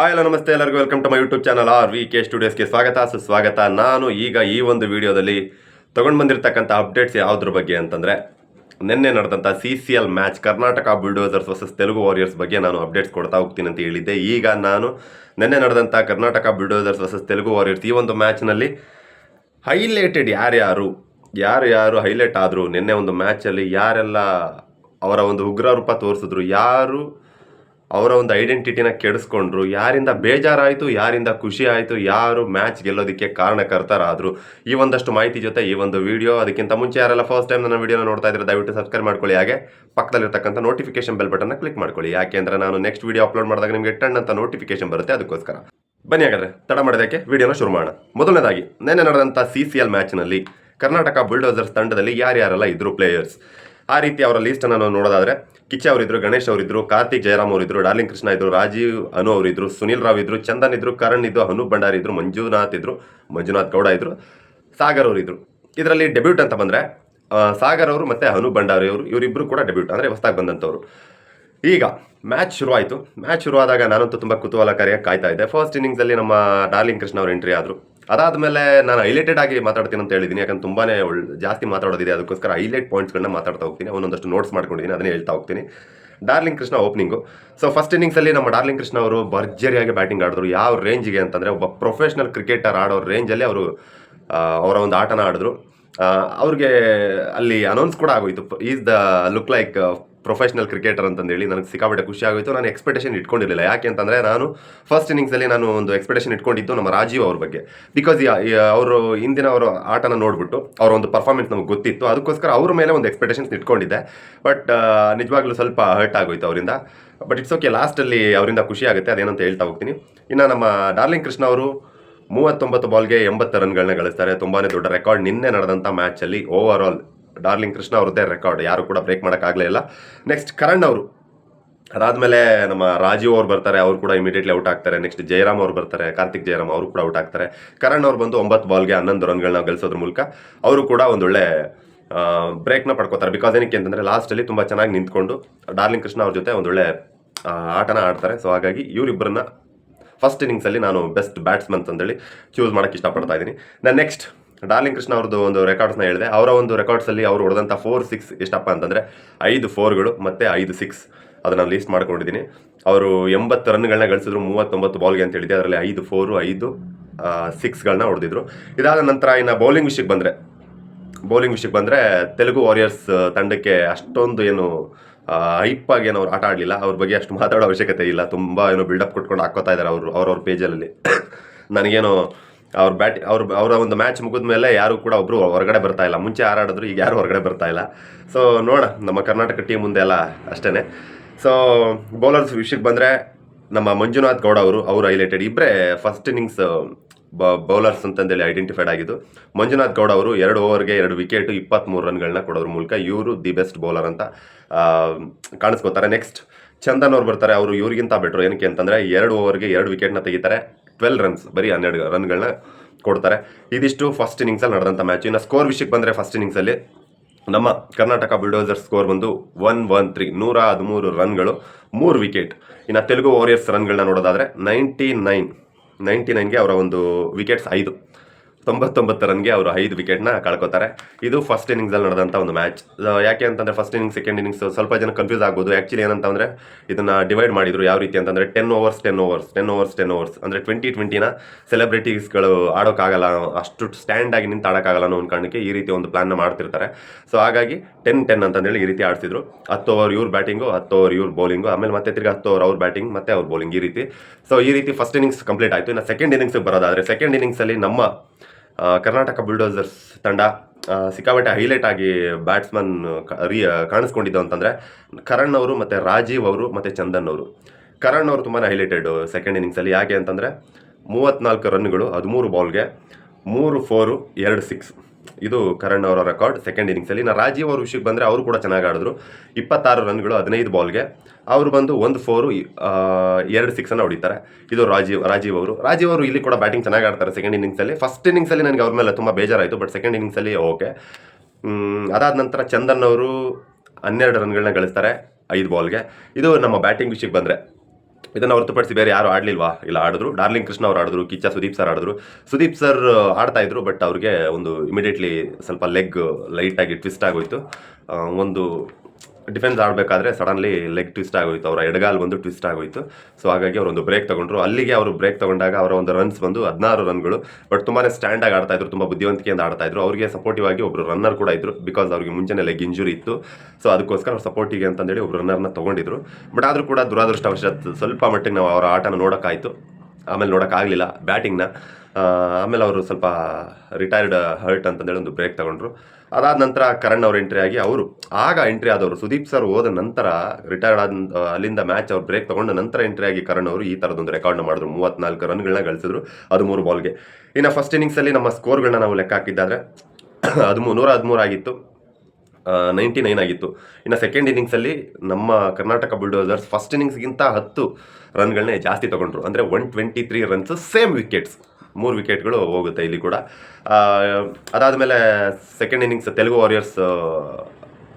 Hi hello ನಮಸ್ತೆ ಎಲ್ಲರಿಗೂ. Welcome to my YouTube channel R V K ಸ್ಟುಡಿಯೋಸ್ಗೆ ಸ್ವಾಗತ. ಸುಸ್ವಾಗತ. ನಾನು ಈಗ ಈ ಒಂದು ವಿಡಿಯೋದಲ್ಲಿ ತೊಗೊಂಡು ಬಂದಿರತಕ್ಕಂಥ ಅಪ್ಡೇಟ್ಸ್ ಯಾವುದ್ರ ಬಗ್ಗೆ ಅಂತಂದರೆ, ನಿನ್ನೆ ನಡೆದಂಥ C C L match Karnataka bulldozers versus Telugu warriors ಬಗ್ಗೆ ನಾನು ಅಪ್ಡೇಟ್ಸ್ ಕೊಡ್ತಾ ಹೋಗ್ತೀನಿ ಅಂತ ಹೇಳಿದ್ದೆ. ಈಗ ನಾನು ನಿನ್ನೆ ನಡೆದಂಥ Karnataka bulldozers versus Telugu warriors ಈ ಒಂದು ಮ್ಯಾಚ್ನಲ್ಲಿ ಹೈಲೈಟೆಡ್ ಯಾರ್ಯಾರು ಯಾರು ಯಾರು ಹೈಲೈಟ್ ಆದರು, ನಿನ್ನೆ ಒಂದು ಮ್ಯಾಚಲ್ಲಿ ಯಾರೆಲ್ಲ ಅವರ ಒಂದು ಉಗ್ರ ರೂಪ ತೋರಿಸಿದ್ರು, ಯಾರು ಅವರ ಒಂದು ಐಡೆಂಟಿಟಿನ ಕೆಡಿಸ್ಕೊಂಡ್ರು. ಯಾರಿಂದ ಬೇಜಾರಾಯಿತು, ಯಾರಿಂದ ಖುಷಿ ಆಯಿತು ಯಾರು ಮ್ಯಾಚ್ ಗೆಲ್ಲೋದಕ್ಕೆ ಕಾರಣಕರ್ತರಾದರು. ಈ ಒಂದಷ್ಟು ಮಾಹಿತಿ ಜೊತೆ ಈ ಒಂದು ವಿಡಿಯೋ ಅದಕ್ಕಿಂತ ಮುಂಚೆ ಯಾರೆಲ್ಲ ಫಸ್ಟ್ ಟೈಮ್ ನನ್ನ ವಿಡಿಯೋನ ನೋಡ್ತಾ ಇದ್ರೆ ದಯವಿಟ್ಟು ಸಬ್ಸ್ಕ್ರೈಬ್ ಮಾಡ್ಕೊಳ್ಳಿ. ಹಾಗೆ ಪಕ್ಕದಲ್ಲಿರ್ತಕ್ಕಂಥ ನೋಟಿಫಿಕೇಶನ್ ಬೆಲ್ ಬಟನ್ನ ಕ್ಲಿಕ್ ಮಾಡ್ಕೊಳ್ಳಿ. ಯಾಕೆಂದ್ರೆ ನಾನು ನೆಕ್ಸ್ಟ್ ವಿಡಿಯೋ ಅಪ್ಲೋಡ್ ಮಾಡಿದಾಗ ನಿಮಗೆ ಟನ್ ಅಂತ ನೋಟಿಫಿಕೇಶನ್ ಬರುತ್ತೆ. ಅದಕ್ಕೋಸ್ಕರ. ಬನ್ನಿ ಹಾಗಾದ್ರೆ ತಡ ಮಾಡೋದಕ್ಕೆ ವಿಡಿಯೋನ ಶುರು ಮಾಡೋಣ. ಮೊದಲನೇದಾಗಿ, ನೆನ್ನೆ ನಡೆದಂಥ ಸಿ ಸಿ ಎಲ್ ಮ್ಯಾಚ್ನಲ್ಲಿ ಕರ್ನಾಟಕ ಬುಲ್ಡೋಸರ್ಸ್ ತಂಡದಲ್ಲಿ ಯಾರ್ಯಾರೆಲ್ಲ ಇದ್ರು ಪ್ಲೇಯರ್ಸ್ ಆ ರೀತಿ ಅವರ ಲೀಸ್ಟನ್ನು ನಾವು ನೋಡೋದಾದ್ರೆ ಕಿಚ್ಚ ಅವರಿದ್ರು, ಗಣೇಶ್ ಅವರಿದ್ರು, ಕಾರ್ತಿಕ್ ಜಯರಾಮ್ ಅವರಿದ್ರು, ಡಾರ್ಲಿಂಗ್ ಕೃಷ್ಣ ಇದ್ರು, ರಾಜೀವ್ ಅನು ಅವರಿದ್ರು, ಸುನಿಲ್ ರಾವ್ ಇದ್ರು, ಚಂದನ್ ಇದ್ರು, ಕರಣ್ ಇದ್ರು, ಹನು ಭಂಡಾರಿ ಇದ್ರು, ಮಂಜುನಾಥ್ ಇದ್ರು, ಮಂಜುನಾಥ್ ಗೌಡ ಇದ್ರು, ಸಾಗರ್ ಅವರಿದ್ರು ಇದರಲ್ಲಿ ಡೆಬ್ಯೂಟ್ ಅಂತ ಬಂದರೆ ಸಾಗರ್ ಅವರು ಮತ್ತು ಹನು ಭಂಡಾರಿ ಅವರು ಇವರಿಬ್ಬರು ಕೂಡ ಡೆಬ್ಯೂಟ್ ಅಂದರೆ ಹೊಸದಾಗಿ ಬಂದಂಥವ್ರು. ಈಗ ಮ್ಯಾಚ್ ಶುರುವಾಯಿತು. ಮ್ಯಾಚ್ ಶುರುವಾದಾಗ ನಾನಂತೂ ತುಂಬ ಕುತೂಹಲಕಾರಿಯಾಗಿ ಕಾಯ್ತಾ ಇದ್ದೆ. ಫಸ್ಟ್ ಇನ್ನಿಂಗ್ಸಲ್ಲಿ ನಮ್ಮ ಡಾರ್ಲಿಂಗ್ ಕೃಷ್ಣ ಅವರು ಎಂಟ್ರಿ ಆದರು. ಅದಾದಮೇಲೆ ನಾನು ಹೈಲೈಟೆಡ್ ಆಗಿ ಮಾತಾಡ್ತೀನಿ ಅಂತ ಹೇಳಿದ್ದೀನಿ ಯಾಕಂದ್ರೆ ತುಂಬಾನೇ ಜಾಸ್ತಿ ಮಾತಾಡೋದಿದೆ, ಅದಕ್ಕೋಸ್ಕರ ಹೈಲೈಟ್ ಪಾಯಿಂಟ್ಸ್ಗಳನ್ನ ಮಾತಾಡ್ತಾ ಹೋಗ್ತೀನಿ ಒಂದೊಂದಷ್ಟು ನೋಟ್ಸ್ ಮಾಡ್ಕೊಂಡಿದ್ದೀನಿ ಅದನ್ನೇ ಹೇಳ್ತಾ ಹೋಗ್ತೀನಿ. Darling Krishna opening so first ಇನ್ನಿಂಗ್ಸಲ್ಲಿ ನಮ್ಮ ಡಾರ್ಲಿಂಗ್ ಕೃಷ್ಣ ಅವರು ಭರ್ಜರಿಯಾಗಿ ಬ್ಯಾಟಿಂಗ್ ಆಡಿದ್ರು. ಯಾವ ರೇಂಜಿಗೆ ಅಂತಂದರೆ ಒಬ್ಬ ಪ್ರೊಫೆಷ್ನಲ್ ಕ್ರಿಕೆಟರ್ ಆಡೋ ರೇಂಜಲ್ಲಿ ಅವರು ಅವರ ಒಂದು ಆಟನ ಆಡಿದ್ರು. ಅವ್ರಿಗೆ ಅಲ್ಲಿ ಅನೌನ್ಸ್ ಕೂಡ ಆಗೋಯ್ತು. Is the look like professional cricketer ಅಂತಂದೇಳಿ ನನಗೆ ಸಿಕ್ಕಾಪಟ್ಟೆ ಖುಷಿ ಆಗೋಯ್ತು. ನಾನು ಎಕ್ಸ್ಪೆಕ್ಟೇಷನ್ ಇಟ್ಕೊಂಡಿರಲಿಲ್ಲ. ಯಾಕೆ ಅಂತಂದರೆ ನಾನು ಫಸ್ಟ್ ಇನ್ನಿಂಗ್ಸಲ್ಲಿ ನಾನು ಒಂದು ಎಕ್ಸ್ಪೆಕ್ಟೇಷನ್ ಇಟ್ಕೊಂಡಿದ್ದು ನಮ್ಮ ರಾಜೀವ್ ಅವ್ರ ಬಗ್ಗೆ. ಬಿಕಾಸ್ ಅವರು ಹಿಂದಿನ ಅವರ ಆಟನ ನೋಡಿಬಿಟ್ಟು ಅವರ ಒಂದು ಪರ್ಫಾರ್ಮೆನ್ಸ್ ನಮಗೆ ಗೊತ್ತಿತ್ತು. ಅದಕ್ಕೋಸ್ಕರ ಅವ್ರ ಮೇಲೆ ಒಂದು ಎಕ್ಸ್ಪೆಕ್ಟೇಷನ್ಸ್ ಇಟ್ಕೊಂಡಿದ್ದೆ. ಬಟ್ ನಿಜವಾಗ್ಲೂ ಸ್ವಲ್ಪ ಹರ್ಟ್ ಆಗೋಯ್ತು ಅವರಿಂದ. ಬಟ್ ಇಟ್ಸ್ ಓಕೆ ಲಾಸ್ಟಲ್ಲಿ ಅವರಿಂದ ಖುಷಿ ಆಗುತ್ತೆ. ಅದೇನಂತ ಹೇಳ್ತಾ ಹೋಗ್ತೀನಿ. ಇನ್ನು ನಮ್ಮ ಡಾರ್ಲಿಂಗ್ ಕೃಷ್ಣ ಅವರು ಮೂವತ್ತೊಂಬತ್ತು ಬಾಲ್ಗೆ ಎಂಬತ್ತು ರನ್ಗಳನ್ನ ಗಳಿಸ್ತಾರೆ. ತುಂಬಾ ದೊಡ್ಡ ರೆಕಾರ್ಡ್ ನಿನ್ನೆ ನಡೆದಂಥ ಮ್ಯಾಚಲ್ಲಿ ಓವರ್ ಆಲ್ ಡಾರ್ಲಿಂಗ್ ಕೃಷ್ಣ ಅವ್ರದ್ದೇ ರೆಕಾರ್ಡ್ ಯಾರು ಕೂಡ ಬ್ರೇಕ್ ಮಾಡೋಕ್ಕಾಗಲೇ ಇಲ್ಲ. ನೆಕ್ಸ್ಟ್ ಕರಣ್ ಅವರು. ಅದಾದಮೇಲೆ ನಮ್ಮ ರಾಜೀವ್ ಅವ್ರು ಬರ್ತಾರೆ, ಅವ್ರು ಕೂಡ ಇಮಿಡಿಯೇಟ್ಲಿ ಔಟ್ ಆಗ್ತಾರೆ. ನೆಕ್ಸ್ಟ್ ಜಯರಾಮ್ ಅವ್ರು ಬರ್ತಾರೆ, ಕಾರ್ತಿಕ್ ಜಯರಾಮ್ ಅವರು ಕೂಡ ಔಟ್ ಆಗ್ತಾರೆ. ಕರಣ್ ಅವ್ರು ಬಂದು ಒಂಬತ್ತು ಬಾಲ್ಗೆ ಹನ್ನೊಂದು ರನ್ಗಳನ್ನ ಗಳಿಸೋದ್ರ ಮೂಲಕ ಅವರು ಕೂಡ ಒಂದೊಳ್ಳೆ ಬ್ರೇಕ್ನ ಪಡ್ಕೋತಾರೆ. ಬಿಕಾಸ್ ಏನಕ್ಕೆ ಅಂತಂದರೆ ಲಾಸ್ಟಲ್ಲಿ ತುಂಬ ಚೆನ್ನಾಗಿ ನಿಂತ್ಕೊಂಡು ಡಾರ್ಲಿಂಗ್ ಕೃಷ್ಣ ಅವ್ರ ಜೊತೆ ಒಂದೊಳ್ಳೆ ಆಟನ ಆಡ್ತಾರೆ. ಸೊ ಹಾಗಾಗಿ ಇವರಿಬ್ಬರನ್ನ ಫಸ್ಟ್ ಇನ್ನಿಂಗ್ಸಲ್ಲಿ ನಾನು ಬೆಸ್ಟ್ ಬ್ಯಾಟ್ಸ್ಮನ್ಸ್ ಅಂತೇಳಿ ಚೂಸ್ ಮಾಡೋಕ್ಕೆ ಇಷ್ಟಪಡ್ತಾ ಇದ್ದೀನಿ. ನಾನು ನೆಕ್ಸ್ಟ್ ಡಾರ್ಲಿಂಗ್ ಕೃಷ್ಣ ಅವ್ರದ್ದು ಒಂದು ರೆಕಾರ್ಡ್ಸ್ನ ಹೇಳಿದೆ. ಅವರ ಒಂದು ರೆಕಾರ್ಡ್ಸಲ್ಲಿ ಅವರು ಹೊಡೆದಂಥ ಫೋರ್ ಸಿಕ್ಸ್ ಎಷ್ಟಪ್ಪ ಅಂತಂದರೆ ಐದು ಫೋರ್ಗಳು ಮತ್ತು ಐದು ಸಿಕ್ಸ್ ಅದನ್ನು ಲೀಸ್ಟ್ ಮಾಡ್ಕೊಂಡಿದ್ದೀನಿ. ಅವರು ಎಂಬತ್ತು ರನ್ಗಳನ್ನ ಗಳಿಸಿದ್ರು, ಮೂವತ್ತೊಂಬತ್ತು ಬಾಲ್ಗೆ ಅಂತ ಹೇಳಿದೆ ಅದರಲ್ಲಿ ಐದು ಫೋರು ಐದು ಸಿಕ್ಸ್ಗಳನ್ನ ಹೊಡೆದಿದ್ರು. ಇದಾದ ನಂತರ ಇನ್ನು ಬೌಲಿಂಗ್ ವಿಷಯಕ್ಕೆ ಬಂದರೆ ಬೌಲಿಂಗ್ ವಿಷಯಕ್ಕೆ ಬಂದರೆ ತೆಲುಗು ವಾರಿಯರ್ಸ್ ತಂಡಕ್ಕೆ ಅಷ್ಟೊಂದು ಏನು ಹೈಪ್ ಆಗಿ ಏನು ಅವ್ರು ಆಟ ಆಡಲಿಲ್ಲ. ಅವ್ರ ಬಗ್ಗೆ ಅಷ್ಟು ಮಾತಾಡೋ ಅವಶ್ಯಕತೆ ಇಲ್ಲ. ತುಂಬ ಏನೋ ಬಿಲ್ಡಪ್ ಕೊಟ್ಕೊಂಡು ಹಾಕೋತಾ ಇದ್ದಾರೆ ಅವರು, ಅವ್ರವ್ರ ಪೇಜಲ್ಲಿ ನನಗೇನು ಅವ್ರ ಬ್ಯಾಟ್ ಅವ್ರ ಅವರ ಒಂದು ಮ್ಯಾಚ್ ಮುಗಿದ ಮೇಲೆ ಯಾರು ಕೂಡ ಒಬ್ಬರು ಹೊರಗಡೆ ಬರ್ತಾ ಇಲ್ಲ. ಮುಂಚೆ ಆರಾಡಿದ್ರು, ಈಗ ಯಾರು ಹೊರಗಡೆ ಬರ್ತಾ ಇಲ್ಲ. ಸೊ ನೋಡ, ನಮ್ಮ ಕರ್ನಾಟಕ ಟೀಮ್ ಮುಂದೆ ಎಲ್ಲ ಅಷ್ಟೇ ಸೊ ಬೌಲರ್ಸ್ ವಿಷಯಕ್ಕೆ ಬಂದರೆ ನಮ್ಮ ಮಂಜುನಾಥ್ ಗೌಡ ಅವರು ಅವರು ಹೈಲೈಟೆಡ್ ಇಬ್ಬರೇ ಫಸ್ಟ್ ಇನ್ನಿಂಗ್ಸ್ ಬೌಲರ್ಸ್ ಅಂತಂದೇಳಿ ಐಡೆಂಟಿಫೈಡ್ ಆಗಿದ್ದು. ಮಂಜುನಾಥ್ ಗೌಡ ಅವರು ಎರಡು ಓವರ್ಗೆ ಎರಡು ವಿಕೆಟ್ ಇಪ್ಪತ್ತ್ಮೂರು ರನ್ಗಳನ್ನ ಕೊಡೋದ್ರ ಮೂಲಕ ಇವರು ದಿ ಬೆಸ್ಟ್ ಬೌಲರ್ ಅಂತ ಕಾಣಿಸ್ಕೋತಾರೆ. ನೆಕ್ಸ್ಟ್ ಚಂದನ್ ಅವ್ರು ಬರ್ತಾರೆ. ಅವರು ಇವರಿಗಿಂತ ಬೆಟ್ರು ಏನಕ್ಕೆ ಅಂತಂದರೆ ಎರಡು ಓವರ್ಗೆ ಎರಡು ವಿಕೆಟ್ನ ತೆಗಿತಾರೆ. ಟ್ವೆಲ್ ರನ್ಸ್ ಬರೀ ಹನ್ನೆರಡು ರನ್ಗಳನ್ನ ಕೊಡ್ತಾರೆ. ಇದಿಷ್ಟು ಫಸ್ಟ್ ಇನ್ನಿಂಗ್ಸಲ್ಲಿ ನಡೆದಂಥ ಮ್ಯಾಚ್ ಇನ್ನು ಸ್ಕೋರ್ ವಿಷಯಕ್ಕೆ ಬಂದರೆ ಫಸ್ಟ್ ಇನ್ನಿಂಗ್ಸಲ್ಲಿ ನಮ್ಮ ಕರ್ನಾಟಕ ಬುಲ್ಡೋಸರ್ ಸ್ಕೋರ್ ಬಂದು ಒನ್ ಒನ್ ತ್ರೀ ನೂರ ಹದಿಮೂರು ರನ್ಗಳು ಮೂರು ವಿಕೆಟ್ ಇನ್ನು ತೆಲುಗು ವಾರಿಯರ್ಸ್ ರನ್ಗಳನ್ನ ನೋಡೋದಾದರೆ ನೈಂಟಿ ನೈನ್ ನೈಂಟಿ ನೈನ್ಗೆ ಅವರ ಒಂದು ವಿಕೆಟ್ಸ್ ಐದು. ತೊಂಬತ್ತೊಂಬತ್ತು ರನ್ಗೆ ಅವರು ಐದು ವಿಕೆಟ್ನ ಕಳ್ಕೊತಾರೆ. ಇದು ಫಸ್ಟ್ ಇನ್ನಿಂಗ್ಸಲ್ಲಿ ನಡೆದಂಥ ಒಂದು ಮ್ಯಾಚ್ ಯಾಕೆ ಅಂತಂದರೆ ಫಸ್ಟ್ ಇನ್ನಿಂಗ್ಸ್ ಸೆಕೆಂಡ್ ಇನ್ನಿಂಗ್ಸ್ ಸ್ವಲ್ಪ ಜನ ಕನ್ಫ್ಯೂಸ್ ಆಗ್ಬೋದು. ಆ್ಯಕ್ಚುಲಿ ಏನಂತಂದರೆ, ಇದನ್ನು ಡಿವೈಡ್ ಮಾಡಿದ್ರು ಯಾವ ರೀತಿ ಅಂತಂದರೆ ten overs ten overs ten overs ten overs ಅಂದರೆ ಟ್ವೆಂಟಿ ಟ್ವೆಂಟಿನ ಸೆಲೆಬ್ರಿಟೀಸ್ಗಳು ಆಡೋಕ್ಕಾಗಲ್ಲ, ಅಷ್ಟು ಸ್ಟ್ಯಾಂಡ್ ಆಗಿ ನಿಂತು ಆಡೋಕ್ಕಾಗಲ್ಲ ಅನ್ನೋ ಒಂದು ಕಾರಣಕ್ಕೆ ಈ ರೀತಿ ಒಂದು ಪ್ಲಾನ್ನ ಮಾಡ್ತಿರ್ತಾರೆ. ಸೊ ಹಾಗಾಗಿ ಟೆನ್ ಟೆನ್ ಅಂತಂದೇಳಿ ಈ ರೀತಿ ಆಡ್ತಿದ್ರು ಹತ್ತು ಓವರ್ ಇವ್ರ ಬ್ಯಾಟಿಂಗು ಹತ್ತು ಓವರ್ ಇವ್ರ ಬೌಲಿಂಗು ಆಮೇಲೆ ಮತ್ತೆ ತಿರ್ಗಿ ಹತ್ತು ಓವರ್ ಅವ್ರ ಬ್ಯಾಟಿಂಗ್ ಮತ್ತೆ ಅವ್ರ ಬೌಲಿಂಗ್ ಈ ರೀತಿ. ಸೊ ಈ ರೀತಿ ಫಸ್ಟ್ ಇನ್ನಿಂಗ್ಸ್ ಕಂಪ್ಲೀಟ್ ಆಯಿತು. ಇನ್ನು ಸೆಕೆಂಡ್ ಇನ್ನಿಂಗ್ಸ್ ಬರೋದಾದರೆ ಸೆಕೆಂಡ್ ಇನ್ನಿಂಗ್ಸಲ್ಲಿ ನಮ್ಮ ಕರ್ನಾಟಕ ಬುಲ್ಡೋಸರ್ಸ್ ತಂಡ ಸಿಕ್ಕಾಪಟ್ಟೆ ಹೈಲೈಟ್ ಆಗಿ ಬ್ಯಾಟ್ಸ್ಮನ್ ರೀ ಕಾಣಿಸ್ಕೊಂಡಿದ್ದು ಅಂತಂದರೆ ಕರಣ್ ಅವರು ಮತ್ತು ರಾಜೀವ್ ಅವರು ಮತ್ತು ಚಂದನ್ ಅವರು. ಕರಣ್ ಅವರು ತುಂಬಾ ಹೈಲೈಟೆಡ್ ಸೆಕೆಂಡ್ ಇನ್ನಿಂಗ್ಸಲ್ಲಿ ಯಾಕೆ ಅಂತಂದರೆ ಮೂವತ್ತ್ನಾಲ್ಕು ರನ್ಗಳು, ಹದಿಮೂರು ಬಾಲ್ಗೆ ಮೂರು ಫೋರು ಎರಡು ಸಿಕ್ಸ್ ಇದು ಕರಣ್ ಅವರ ರೆಕಾರ್ಡ್ ಸೆಕೆಂಡ್ ಇನ್ನಿಂಗ್ಸಲ್ಲಿ ನಾ ರಾಜೀವ್ ಅವ್ರ ವಿಷಯಕ್ಕೆ ಬಂದರೆ ಅವರು ಕೂಡ ಚೆನ್ನಾಗಿ ಆಡಿದ್ರು. ಇಪ್ಪತ್ತಾರು ರನ್ಗಳು ಹದಿನೈದು ಬಾಲ್ಗೆ ಅವರು ಬಂದು ಒಂದು ಫೋರು ಎರಡು ಸಿಕ್ಸನ್ನು ಹೊಡಿತಾರೆ. ಇದು ರಾಜೀವ್ ರಾಜೀವ್ ಅವರು. ರಾಜೀವ್ ಅವರು ಇಲ್ಲಿ ಕೂಡ ಬ್ಯಾಟಿಂಗ್ ಚೆನ್ನಾಗಿ ಆಡ್ತಾರೆ ಸೆಕೆಂಡ್ ಇನ್ನಿಂಗ್ಸಲ್ಲಿ ಫಸ್ಟ್ ಇನ್ನಿಂಗ್ಸಲ್ಲಿ ನನಗೆ ಅವ್ರ ಮೇಲೆ ತುಂಬ ಬೇಜಾರಾಯಿತು ಬಟ್ ಸೆಕೆಂಡ್ ಇನ್ನಿಂಗ್ಸಲ್ಲಿ ಓಕೆ ಅದಾದ ನಂತರ ಚಂದನ್ ಅವರು ಹನ್ನೆರಡು ರನ್ಗಳನ್ನ ಗಳಿಸ್ತಾರೆ ಐದು ಬಾಲ್ಗೆ ಇದು ನಮ್ಮ ಬ್ಯಾಟಿಂಗ್ ವಿಷಯಕ್ಕೆ ಬಂದರೆ. ಇದನ್ನು ಹೊರತುಪಡಿಸಿ ಬೇರೆ ಯಾರು ಆಡಲಿಲ್ವಾ? ಇಲ್ಲ, ಆಡಿದ್ರು. ಡಾರ್ಲಿಂಗ್ ಕೃಷ್ಣ ಅವರು ಆಡಿದ್ರು, ಕಿಚ್ಚ ಸುದೀಪ್ ಸರ್ ಆಡಿದ್ರು. ಸುದೀಪ್ ಸರ್ ಆಡ್ತಾ ಇದ್ರು ಬಟ್ ಅವ್ರಿಗೆ ಒಂದು ಇಮಿಡಿಯೇಟ್ಲಿ ಸ್ವಲ್ಪ ಲೆಗ್ ಲೈಟಾಗಿ ಟ್ವಿಸ್ಟ್ ಆಗೋಯ್ತು. ಒಂದು ಡಿಫೆನ್ಸ್ ಆಡಬೇಕಾದ್ರೆ ಸಡನ್ಲಿ ಲೆಗ್ ಟ್ವಿಸ್ಟ್ ಆಗೋಯ್ತು, ಅವರ ಎಡಗಾಲ್ ಬಂದು ಟ್ವಿಸ್ಟ್ ಆಗೋಯ್ತು. ಸೊ ಹಾಗಾಗಿ ಅವರು ಒಂದು ಬ್ರೇಕ್ ತಗೊಂಡ್ರು. ಅಲ್ಲಿಗೆ ಅವರು ಬ್ರೇಕ್ ತಗೊಂಡಾಗ ಅವರ ಒಂದು ರನ್ಸ್ ಬಂದು ಹದಿನಾರು ರನ್ಗಳು ಬಟ್ ತುಂಬಾ ಸ್ಟ್ಯಾಂಡ್ ಆಗಿ ಆಡ್ತಾ ಇದ್ರು, ತುಂಬ ಬುದ್ಧಿವಂತಿಕೆಯಿಂದ ಆಡ್ತಾ ಇದ್ರು. ಅವರಿಗೆ ಸಪೋರ್ಟಿವ್ ಆಗಿ ಒಬ್ಬರು ರನ್ನರ್ ಕೂಡ ಇದ್ರು ಬಿಕಾಸ್ ಅವ್ರಿಗೆ ಮುಂಚೆನೇ ಲೆಗ್ ಇಂಜುರಿ ಇತ್ತು. ಸೊ ಅದಕ್ಕೋಸ್ಕರ ಅವ್ರು ಸಪೋರ್ಟಿಗೆ ಅಂತಂದೇಳಿ ಒಬ್ಬರು ರನ್ನರ್ನ ತಗೊಂಡಿದ್ರು. ಬಟ್ ಆದರೂ ಕೂಡ ದುರಾದೃಷ್ಟವಶಾತ್ ಸ್ವಲ್ಪ ಮಟ್ಟಿಗೆ ನಾವು ಅವರ ಆಟನ ನೋಡೋಕ್ಕಾಯಿತು. ಆಮೇಲೆ ನೋಡೋಕ್ಕಾಗಲಿಲ್ಲ ಬ್ಯಾಟಿಂಗ್ನ ಆಮೇಲೆ ಅವರು ಸ್ವಲ್ಪ ರಿಟೈರ್ಡ್ ಹರ್ಟ್ ಅಂತಂದೇಳಿ ಒಂದು ಬ್ರೇಕ್ ತಗೊಂಡ್ರು. ಅದಾದ ನಂತರ ಕರಣ್ ಅವರು ಎಂಟ್ರಿ ಆಗಿ ಅವರು ಆಗ ಎಂಟ್ರಿ ಆದವರು ಸುದೀಪ್ ಸರ್ ಹೋದ ನಂತರ ರಿಟೈರ್ಡ್ ಆದ ಅಲ್ಲಿಂದ ಮ್ಯಾಚ್ ಅವ್ರು ಬ್ರೇಕ್ ತಗೊಂಡ ನಂತರ ಎಂಟ್ರಿ ಆಗಿ ಕರಣ್ ಅವರು ಈ ಥರದೊಂದು ರೆಕಾರ್ಡ್ನ ಮಾಡಿದ್ರು. ಮೂವತ್ನಾಲ್ಕು ರನ್ಗಳನ್ನ ಗಳಿಸಿದ್ರು ಅದು ಮೂರು ಬಾಲ್ಗೆ ಇನ್ನು ಫಸ್ಟ್ ಇನ್ನಿಂಗ್ಸಲ್ಲಿ ನಮ್ಮ ಸ್ಕೋರ್ಗಳನ್ನ ನಾವು ಲೆಕ್ಕ ಹಾಕಿದ್ದಾದ್ರೆ ಅದು ನೂರ ಹದಿಮೂರು ಆಗಿತ್ತು. ನೈಂಟಿ ನೈನ್ ಆಗಿತ್ತು. ಇನ್ನು ಸೆಕೆಂಡ್ ಇನ್ನಿಂಗ್ಸಲ್ಲಿ ನಮ್ಮ ಕರ್ನಾಟಕ ಬುಲ್ಡೋಸರ್ಸ್ ಫಸ್ಟ್ ಇನ್ನಿಂಗ್ಸ್ಗಿಂತ ಹತ್ತು ರನ್ಗಳನ್ನೇ ಜಾಸ್ತಿ ತಗೊಂಡ್ರು. ಅಂದರೆ one twenty three runs same wickets ಮೂರು ವಿಕೆಟ್ಗಳು ಹೋಗುತ್ತೆ ಇಲ್ಲಿ ಕೂಡ. ಅದಾದಮೇಲೆ ಸೆಕೆಂಡ್ ಇನ್ನಿಂಗ್ಸ್ ತೆಲುಗು ವಾರಿಯರ್ಸ್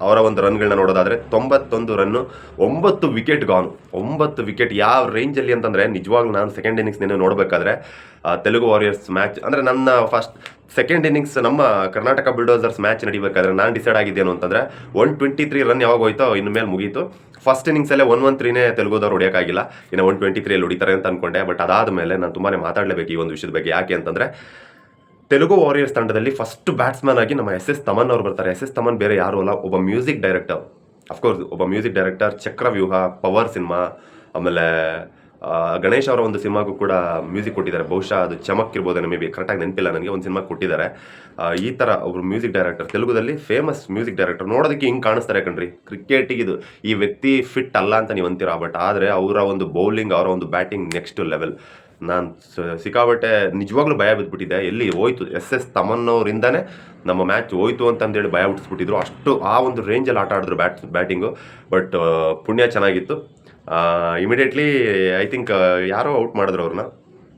ಅವರ ಒಂದು ರನ್ಗಳನ್ನ ನೋಡೋದಾದ್ರೆ ತೊಂಬತ್ತೊಂದು ರನ್ನು, ಒಂಬತ್ತು ವಿಕೆಟ್ ಗಾನು ಒಂಬತ್ತು ವಿಕೆಟ್ ಯಾವ ರೇಂಜಲ್ಲಿ ಅಂತಂದರೆ ನಿಜವಾಗ್ಲೂ ನಾನು ಸೆಕೆಂಡ್ ಇನ್ನಿಂಗ್ಸ್ ನಿನ್ನೆ ನೋಡಬೇಕಾದ್ರೆ ತೆಲುಗು ವಾರಿಯರ್ಸ್ ಮ್ಯಾಚ್ ಅಂದರೆ ನನ್ನ ಫಸ್ಟ್ ಸೆಕೆಂಡ್ ಇನ್ನಿಂಗ್ಸ್ ನಮ್ಮ ಕರ್ನಾಟಕ ಬಿಲ್ಡೋಸರ್ಸ್ ಮ್ಯಾಚ್ ನಡಿಬೇಕಾದ್ರೆ ನಾನು ಡಿಸೈಡ್ ಆಗಿದ್ದೇನು ಅಂತಂದರೆ ಒನ್ ಟ್ವೆಂಟಿ ತ್ರೀ ರನ್ ಯಾವಾಗ ಹೋಯ್ತೋ ಇನ್ನು ಮೇಲೆ ಮುಗೀತು. ಫಸ್ಟ್ ಇನ್ನಿಂಗ್ಸಲ್ಲೇ ಒನ್ ಒನ್ ತ್ರೀನೇ ತೆಲುಗುದವ್ರು ಹೊಡಿಯೋಕ್ಕಾಗಿಲ್ಲ. ಇನ್ನು ಒನ್ ಟ್ವೆಂಟಿ ತ್ರೀಯಲ್ಲಿ ಹೊಡಿತಾರೆ ಅಂತ ಅನ್ಕೊಂಡೆ. ಬಟ್ ಅದಾದ ಮೇಲೆ ನಾನು ತುಂಬಾ ಮಾತಾಡಲೇಬೇಕು ಈ ಒಂದು ವಿಷಯದ ಬಗ್ಗೆ ಯಾಕೆ ಅಂತಂದರೆ ತೆಲುಗು ವಾರಿಯರ್ಸ್ ತಂಡದಲ್ಲಿ ಫಸ್ಟ್ ಬ್ಯಾಟ್ಸ್ಮನ್ ಆಗಿ ನಮ್ಮ ಎಸ್ ಎಸ್ ತಮನ್ ಅವರು ಬರ್ತಾರೆ. ಎಸ್ ಎಸ್ ತಮನ್ ಬೇರೆ ಯಾರು ಅಲ್ಲ, ಒಬ್ಬ ಮ್ಯೂಸಿಕ್ ಡೈರೆಕ್ಟರ್ ಅಫ್ಕೋರ್ಸ್ ಒಬ್ಬ music director Chakravyuha, power cinema, ಆಮೇಲೆ ಗಣೇಶ್ ಅವರ ಒಂದು ಸಿನಿಮಾಗೂ ಕೂಡ ಮ್ಯೂಸಿಕ್ ಕೊಟ್ಟಿದ್ದಾರೆ. ಬಹುಶಃ ಅದು ಚಮಕ್ ಇರ್ಬೋದು ಮೇ ಬಿ ಕರೆಕ್ಟಾಗಿ ನೆನಪಿಲ್ಲ ನನಗೆ, ಒಂದು ಸಿನಿಮಾ ಕೊಟ್ಟಿದ್ದಾರೆ. ಈ ಥರ ಒಬ್ಬರು ಮ್ಯೂಸಿಕ್ ಡೈರೆಕ್ಟರ್ ತೆಲುಗುದಲ್ಲಿ ಫೇಮಸ್ ಮ್ಯೂಸಿಕ್ ಡೈರೆಕ್ಟರ್ ನೋಡೋದಕ್ಕೆ ಹಿಂಗೆ ಕಾಣಿಸ್ತಾರೆ ಕಣ್ರಿ. ಕ್ರಿಕೆಟಿಗೆ ಇದು, ಈ ವ್ಯಕ್ತಿ ಫಿಟ್ ಅಲ್ಲ ಅಂತ ನೀವು ಅಂತೀರಾ? ಬಟ್ ಆದರೆ ಅವರ ಒಂದು ಬೌಲಿಂಗ್ ಅವರ ಒಂದು ಬ್ಯಾಟಿಂಗ್ ನೆಕ್ಸ್ಟ್ ಲೆವೆಲ್ ನಾನು ಸಿಕ್ಕಾಬಟ್ಟೆ ನಿಜವಾಗ್ಲೂ ಭಯ ಬಿದ್ದುಬಿಟ್ಟಿದೆ ಎಲ್ಲಿ ಹೋಯ್ತು? ಎಸ್ ಎಸ್ ತಮನ್ನವರಿಂದನೇ ನಮ್ಮ ಮ್ಯಾಚ್ ಹೋಯ್ತು ಅಂತಂದೇಳಿ ಭಯ ಹುಟ್ಟಿಸ್ಬಿಟ್ಟಿದ್ರು. ಅಷ್ಟು ಆ ಒಂದು ರೇಂಜಲ್ಲಿ ಆಟ ಆಡಿದ್ರು ಬ್ಯಾಟ್ ಬ್ಯಾಟಿಂಗು ಬಟ್ ಪುಣ್ಯ ಚೆನ್ನಾಗಿತ್ತು. ಇಮಿಡಿಯೇಟ್ಲಿ ಐ ಥಿಂಕ್ ಯಾರೋ ಔಟ್ ಮಾಡಿದ್ರು ಅವ್ರನ್ನ.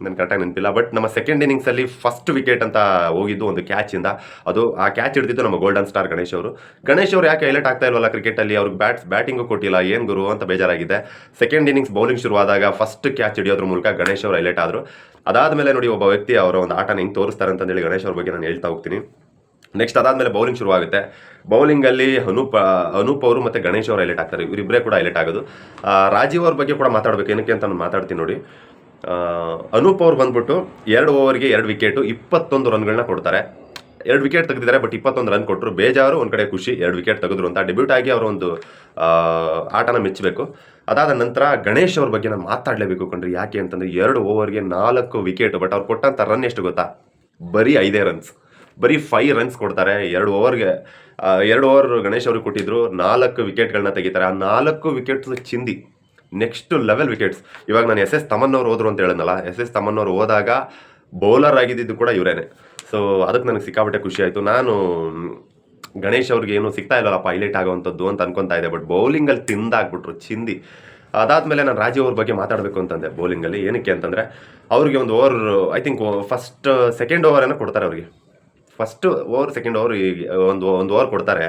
ನನಗೆ ಕರೆಕ್ಟಾಗಿ ನೆನಪಿಲ್ಲ. ಬಟ್ ನಮ್ಮ ಸೆಕೆಂಡ್ ಇನ್ನಿಂಗ್ಸಲ್ಲಿ ಫಸ್ಟ್ ವಿಕೆಟ್ ಅಂತ ಹೋಗಿದ್ದು ಒಂದು ಕ್ಯಾಚಿಂದ ಅದು ಆ ಕ್ಯಾಚ್ ಹಿಡಿದಿದ್ದು ನಮ್ಮ ಗೋಲ್ಡನ್ ಸ್ಟಾರ್ ಗಣೇಶ್ ಅವರು. ಗಣೇಶ್ ಅವರು ಯಾಕೆ ಹೈಲೈಟ್ ಆಗ್ತಾ ಇಲ್ವಲ್ಲ ಕ್ರಿಕೆಟಲ್ಲಿ ಅವ್ರಿಗೆ ಬ್ಯಾಟ್ಸ್ ಬ್ಯಾಟಿಂಗು ಕೊಟ್ಟಿಲ್ಲ. ಏನು ಗುರು ಅಂತ ಬೇಜಾರಾಗಿದೆ. ಸೆಕೆಂಡ್ ಇನ್ನಿಂಗ್ಸ್ ಬೌಲಿಂಗ್ ಶುರುವಾದಾಗ ಫಸ್ಟ್ ಕ್ಯಾಚ್ ಹಿಡಿಯೋದ್ರ ಮೂಲಕ ಗಣೇಶ್ ಅವರು ಹೈಲೈಟ್ ಆದರು. ಅದಾದಮೇಲೆ ನೋಡಿ ಒಬ್ಬ ವ್ಯಕ್ತಿ ಅವರ ಒಂದು ಆಟನ ಹೆಂಗೆ ತೋರಿಸ್ತಾರೆ ಅಂತಂದೇಳಿ ಗಣೇಶ್ ಅವ್ರ ಬಗ್ಗೆ ನಾನು ಹೇಳ್ತಾ ಹೋಗ್ತೀನಿ. ನೆಕ್ಸ್ಟ್ ಅದಾದಮೇಲೆ ಬೌಲಿಂಗ್ ಶುರುವಾಗುತ್ತೆ. ಬೌಲಿಂಗಲ್ಲಿ ಅನೂಪ್ ಅನೂಪ್ ಅವರು ಮತ್ತು ಗಣೇಶ್ ಅವರು ಹೈಲೈಟ್ ಆಗ್ತಾರೆ. ಇವರಿಬ್ಬರೇ ಕೂಡ ಹೈಲೈಟ್ ಆಗೋದು. ರಾಜೀವ್ ಅವ್ರ ಬಗ್ಗೆ ಕೂಡ ಮಾತಾಡಬೇಕು. ಏನಕ್ಕೆ ಅಂತ ನಾನು ಮಾತಾಡ್ತೀನಿ ನೋಡಿ. ಅನೂಪ್ ಅವ್ರು ಬಂದ್ಬಿಟ್ಟು ಎರಡು ಓವರ್ಗೆ ಎರಡು ವಿಕೆಟು, ಇಪ್ಪತ್ತೊಂದು ರನ್ಗಳನ್ನ ಕೊಡ್ತಾರೆ. ಎರಡು ವಿಕೆಟ್ ತೆಗೆದಿದ್ದಾರೆ, ಬಟ್ ಇಪ್ಪತ್ತೊಂದು ರನ್ ಕೊಟ್ಟರು ಬೇಜಾರು, ಒಂದು ಕಡೆ ಖುಷಿ, ಎರಡು ವಿಕೆಟ್ ತೆಗೆದ್ರು ಅಂತ ಡೆಬ್ಯೂಟ್ ಆಗಿ ಅವರ ಒಂದು ಆಟನ ಮೆಚ್ಚಬೇಕು. ಅದಾದ ನಂತರ ಗಣೇಶ್ ಅವ್ರ ಬಗ್ಗೆ ನಾನು ಮಾತಾಡಲೇಬೇಕು ಕಂಡ್ರೆ ಯಾಕೆ ಅಂತಂದರೆ ಎರಡು ಓವರ್ಗೆ ನಾಲ್ಕು ವಿಕೆಟ್, ಬಟ್ ಅವ್ರು ಕೊಟ್ಟಂಥ ರನ್ ಎಷ್ಟು ಗೊತ್ತಾ? ಬರೀ ಐದೇ ರನ್ಸ್. ಬರೀ ಫೈವ್ ರನ್ಸ್ ಕೊಡ್ತಾರೆ, ಎರಡು ಓವರ್ಗೆ ಎರಡು ಓವರ್ ಗಣೇಶ್ ಅವ್ರಿಗೆ ಕೊಟ್ಟಿದ್ರು, ನಾಲ್ಕು ವಿಕೆಟ್ಗಳನ್ನ ತೆಗಿತಾರೆ. ಆ ನಾಲ್ಕು ವಿಕೆಟ್ಸ್ ಚಿಂದಿ ನೆಕ್ಸ್ಟ್ ಲೆವೆಲ್ ವಿಕೆಟ್ಸ್ ಇವಾಗ ನಾನು ಎಸ್ ಎಸ್ ತಮನ್ನವ್ರು ಹೋದ್ರು ಅಂತ ಹೇಳಿದ್ನಲ್ಲ ಎಸ್ ಎಸ್ ತಮನ್ನವ್ರು ಹೋದಾಗ ಬೌಲರ್ ಆಗಿದ್ದು ಕೂಡ ಇವರೇನೆ. ಸೊ ಅದಕ್ಕೆ ನನಗೆ ಸಿಕ್ಕಾಪಟ್ಟೆ ಖುಷಿ ಆಯಿತು. ನಾನು, ಗಣೇಶ್ ಅವ್ರಿಗೆ ಏನು ಸಿಗ್ತಾ ಇಲ್ಲಲ್ಲಪ್ಪ ಹೈಲೈಟ್ ಆಗೋವಂಥದ್ದು ಅಂತ ಅನ್ಕೊತಾ ಇದೆ ಬಟ್ ಬೌಲಿಂಗಲ್ಲಿ ತಿಂದಾಗ್ಬಿಟ್ರು, ಚಿಂದಿ. ಅದಾದಮೇಲೆ ನಾನು ರಾಜೀವ್ ಅವ್ರ ಬಗ್ಗೆ ಮಾತಾಡಬೇಕು ಅಂತಂದೆ ಬೌಲಿಂಗಲ್ಲಿ ಏನಕ್ಕೆ ಅಂತಂದರೆ, ಅವ್ರಿಗೆ ಒಂದು over I think first second ಓವರನ್ನು ಕೊಡ್ತಾರೆ ಅವ್ರಿಗೆ. ಫಸ್ಟ್ ಓವರ್ ಸೆಕೆಂಡ್ ಓವರ್ ಒಂದು ಒಂದು ಓವರ್ ಕೊಡ್ತಾರೆ.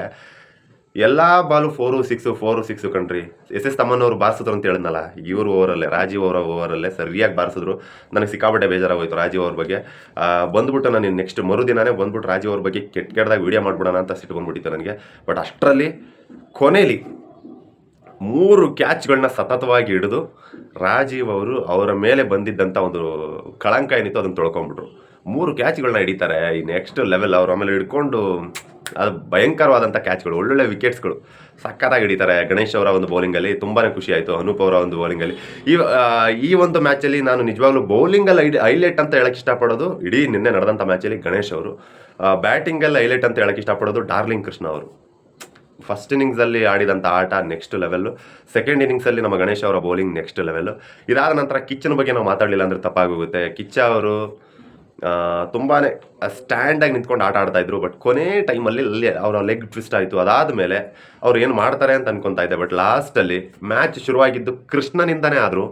ಎಲ್ಲ ball four six four six ಕಣ್ರಿ. ಎಸ್ ಎಸ್ ತಮ್ಮನವ್ರು ಬಾರಿಸಿದ್ರು ಅಂತ ಹೇಳಿದ್ನಲ್ಲ, ಇವರು ಓವರಲ್ಲೇ ರಾಜೀವ್ ಅವರ ಓವರಲ್ಲೇ ಸರಿಯಾಗಿ ಬಾರಿಸಿದ್ರು. ನನಗೆ ಸಿಕ್ಕಾಪಟ್ಟೆ ಬೇಜಾರಾಗೋಯ್ತು ರಾಜೀವ್ ಅವ್ರ ಬಗ್ಗೆ. ಬಂದ್ಬಿಟ್ಟು ನಾನು ನೆಕ್ಸ್ಟ್ ಮರುದಿನಾನೇ ಬಂದ್ಬಿಟ್ಟು ರಾಜೀವ್ ಅವ್ರ ಬಗ್ಗೆ ಕೆಟ್ಟ ಕೆಟ್ಟದಾಗ ವೀಡಿಯೋ ಮಾಡ್ಬಿಡೋಣ ಅಂತ ಸಿಟ್ಟು ಬಂದ್ಬಿಟ್ಟಿತ್ತು ನನಗೆ. ಬಟ್ ಅಷ್ಟರಲ್ಲಿ ಕೊನೆಯಲ್ಲಿ ಮೂರು ಕ್ಯಾಚ್ಗಳನ್ನ ಸತತವಾಗಿ ಹಿಡಿದು ರಾಜೀವ್ ಅವರು ಅವರ ಮೇಲೆ ಬಂದಿದ್ದಂಥ ಒಂದು ಕಳಂಕ ಏನಿತ್ತು ಅದನ್ನು ತೊಳ್ಕೊಂಡ್ಬಿಟ್ರು. ಮೂರು ಕ್ಯಾಚ್ಗಳನ್ನ ಹಿಡಿತಾರೆ, ಈ ನೆಕ್ಸ್ಟ್ ಲೆವೆಲ್ ಅವರು ಆಮೇಲೆ ಹಿಡ್ಕೊಂಡು ಅದು ಭಯಂಕರವಾದಂಥ ಕ್ಯಾಚ್ಗಳು ಒಳ್ಳೊಳ್ಳೆ ವಿಕೆಟ್ಸ್ಗಳು ಸಕ್ಕತ್ತಾಗಿ ಹಿಡಿತಾರೆ. ಗಣೇಶ್ ಅವರ ಒಂದು ಬೌಲಿಂಗಲ್ಲಿ ತುಂಬಾ ಖುಷಿ ಆಯಿತು. ಅನೂಪ್ ಅವರ ಒಂದು ಬೌಲಿಂಗಲ್ಲಿ ಈ ಈ ಒಂದು ಮ್ಯಾಚಲ್ಲಿ ನಾನು ನಿಜವಾಗ್ಲೂ ಬೌಲಿಂಗಲ್ಲಿ ಐಡಿ ಹೈಲೈಟ್ ಅಂತ ಹೇಳಕ್ಕೆ ಇಷ್ಟಪಡೋದು ಇಡೀ ನಿನ್ನೆ ನಡೆದಂಥ ಮ್ಯಾಚಲ್ಲಿ ಗಣೇಶ್ ಅವರು. ಬ್ಯಾಟಿಂಗಲ್ಲಿ ಹೈಲೈಟ್ ಅಂತ ಹೇಳಕ್ಕೆ ಇಷ್ಟಪಡೋದು ಡಾರ್ಲಿಂಗ್ ಕೃಷ್ಣ ಅವರು. ಫಸ್ಟ್ ಇನ್ನಿಂಗ್ಸಲ್ಲಿ ಆಡಿದಂಥ ಆಟ ನೆಕ್ಸ್ಟ್ ಲೆವೆಲ್ಲು ಸೆಕೆಂಡ್ ಇನ್ನಿಂಗ್ಸಲ್ಲಿ ನಮ್ಮ ಗಣೇಶ್ ಅವರ ಬೌಲಿಂಗ್ ನೆಕ್ಸ್ಟ್ ಲೆವೆಲ್ಲು ಇದಾದ ನಂತರ ಕಿಚ್ಚನ ಬಗ್ಗೆ ನಾವು ಮಾತಾಡಲಿಲ್ಲ ಅಂದರೆ ತಪ್ಪಾಗೋಗುತ್ತೆ. ಕಿಚ್ಚ ಅವರು ತುಂಬಾ ಸ್ಟ್ಯಾಂಡಾಗಿ ನಿಂತ್ಕೊಂಡು ಆಟ ಆಡ್ತಾ ಇದ್ರು ಬಟ್ ಕೊನೆ ಟೈಮಲ್ಲಿ ಅಲ್ಲಿ ಅವರ ಲೆಗ್ ಟ್ವಿಸ್ಟ್ ಆಯಿತು. ಅದಾದ ಮೇಲೆ ಅವ್ರು ಏನು ಮಾಡ್ತಾರೆ ಅಂತ ಅನ್ಕೊತಾ ಇದ್ದೆ ಬಟ್ ಲಾಸ್ಟಲ್ಲಿ ಮ್ಯಾಚ್ ಶುರುವಾಗಿದ್ದು ಕೃಷ್ಣನಿಂದನೇ ಆದರೂ.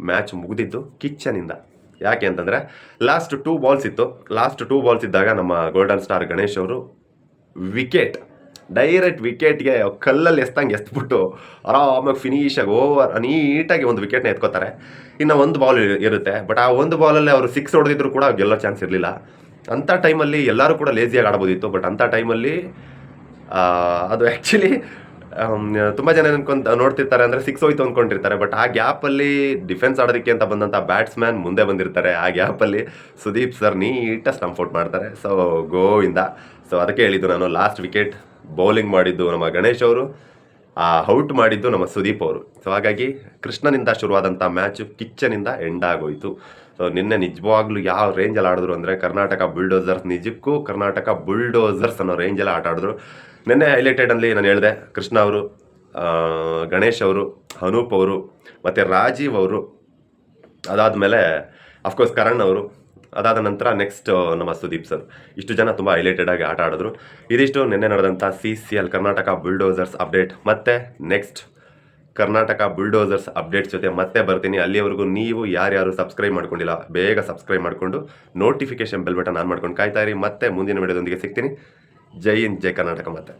ಮ್ಯಾಚ್ ಮುಗಿದಿದ್ದು ಕಿಚ್ಚನಿಂದ. ಯಾಕೆ ಅಂತಂದರೆ ಲಾಸ್ಟ್ ಟೂ ಬಾಲ್ಸ್ ಇತ್ತು. ಲಾಸ್ಟ್ ಟೂ ಬಾಲ್ಸ್ ಇದ್ದಾಗ ನಮ್ಮ ಗೋಲ್ಡನ್ ಸ್ಟಾರ್ ಗಣೇಶ್ ಅವರು ವಿಕೆಟ್ ಡೈರೆಕ್ಟ್ ವಿಕೆಟ್ಗೆ ಕಲ್ಲಲ್ಲಿ ಎಸ್ತಂಗೆ ಎಸ್ಬಿಟ್ಟು ಆರಾಮಾಗಿ ಫಿನಿಶಾಗಿ ಓವರ್ ನೀಟಾಗಿ ಒಂದು ವಿಕೆಟ್ನ ಎತ್ಕೋತಾರೆ. ಇನ್ನು ಒಂದು ಬಾಲ್ ಇರುತ್ತೆ ಬಟ್ ಆ ಒಂದು ಬಾಲಲ್ಲಿ ಅವರು ಸಿಕ್ಸ್ ಹೊಡೆದಿದ್ರು ಕೂಡ ಗೆಲ್ಲೋ ಚಾನ್ಸ್ ಇರಲಿಲ್ಲ. ಅಂಥ ಟೈಮಲ್ಲಿ ಎಲ್ಲರೂ ಕೂಡ ಲೇಸಿಯಾಗಿ ಆಡ್ಬೋದಿತ್ತು ಬಟ್ ಅಂಥ ಟೈಮಲ್ಲಿ ಅದು ಆ್ಯಕ್ಚುಲಿ ತುಂಬ ಜನ ಅನ್ಕೊಂತ ನೋಡ್ತಿರ್ತಾರೆ ಅಂದರೆ ಸಿಕ್ಸ್ ಹೋಯ್ತು ಅಂದ್ಕೊಂಡಿರ್ತಾರೆ ಬಟ್ ಆ ಗ್ಯಾಪಲ್ಲಿ ಡಿಫೆನ್ಸ್ ಆಡೋದಕ್ಕೆ ಅಂತ ಬಂದಂಥ ಬ್ಯಾಟ್ಸ್ಮ್ಯಾನ್ ಮುಂದೆ ಬಂದಿರ್ತಾರೆ. ಆ ಗ್ಯಾಪಲ್ಲಿ ಸುದೀಪ್ ಸರ್ ನೀಟಾಗಿ ಸ್ಟಂಪ್ ಔಟ್ ಮಾಡ್ತಾರೆ. ಸೊ ಗೋವಿಂದ ಸೊ ಅದಕ್ಕೆ ಹೇಳಿದ್ದು ನಾನು ಲಾಸ್ಟ್ ವಿಕೆಟ್ ಬೌಲಿಂಗ್ ಮಾಡಿದ್ದು ನಮ್ಮ ಗಣೇಶ್ ಅವರು, ಆ, ಔಟ್ ಮಾಡಿದ್ದು ನಮ್ಮ ಸುದೀಪ್ ಅವರು. ಸೊ ಹಾಗಾಗಿ ಕೃಷ್ಣನಿಂದ ಶುರುವಾದಂಥ ಮ್ಯಾಚು ಕಿಚ್ಚನಿಂದ ಎಂಡ್ ಆಗೋಯಿತು. ಸೊ ನಿನ್ನೆ ನಿಜವಾಗ್ಲೂ ಯಾವ ರೇಂಜಲ್ಲಿ ಆಡಿದ್ರು ಅಂದರೆ ಕರ್ನಾಟಕ ಬುಲ್ಡೋಸರ್ಸ್ ನಿಜಕ್ಕೂ ಕರ್ನಾಟಕ ಬುಲ್ಡೋಸರ್ಸ್ ಅನ್ನೋ ರೇಂಜಲ್ಲಿ ಆಟ ಆಡಿದ್ರು. ನಿನ್ನೆ ಹೈಲೈಟೆಡಲ್ಲಿ ನಾನು ಹೇಳಿದೆ, ಕೃಷ್ಣ ಅವರು ಗಣೇಶ್ ಅವರು, ಅನೂಪ್ ಅವರು, ಮತ್ತು ರಾಜೀವ್ ಅವರು, ಅದಾದಮೇಲೆ ಅಫ್ಕೋರ್ಸ್ ಕರಣ್ ಅವರು ಅದಾದ ನಂತರ ನೆಕ್ಸ್ಟ್ ನಮ್ಮ ಸುದೀಪ್ ಸರ್. ಇಷ್ಟು ಜನ ತುಂಬ ಹೈಲೈಟೆಡ್ ಆಗಿ ಆಟ ಆಡಿದ್ರು. ಇದಿಷ್ಟು ನಿನ್ನೆ ನಡೆದಂಥ C C L Karnataka bulldozers update ಮತ್ತೆ ನೆಕ್ಸ್ಟ್ ಕರ್ನಾಟಕ ಬುಲ್ಡೋಸರ್ಸ್ ಅಪ್ಡೇಟ್ಸ್ ಜೊತೆ ಮತ್ತೆ ಬರ್ತೀನಿ. ಅಲ್ಲಿಯವರೆಗೂ ನೀವು ಯಾರ್ಯಾರು ಸಬ್ಸ್ಕ್ರೈಬ್ ಮಾಡ್ಕೊಂಡಿಲ್ಲ, ಬೇಗ ಸಬ್ಸ್ಕ್ರೈಬ್ ಮಾಡಿಕೊಂಡು ನೋಟಿಫಿಕೇಶನ್ ಬೆಲ್ ಬಟನ್ ಆನ್ ಮಾಡ್ಕೊಂಡು ಕಾಯ್ತಾ ಇರಿ. ಮತ್ತೆ ಮುಂದಿನ ವಿಡಿಯೋದೊಂದಿಗೆ ಸಿಗ್ತೀನಿ. ಜೈ ಹಿಂದ್, ಜೈ ಕರ್ನಾಟಕ ಮತ್ತೆ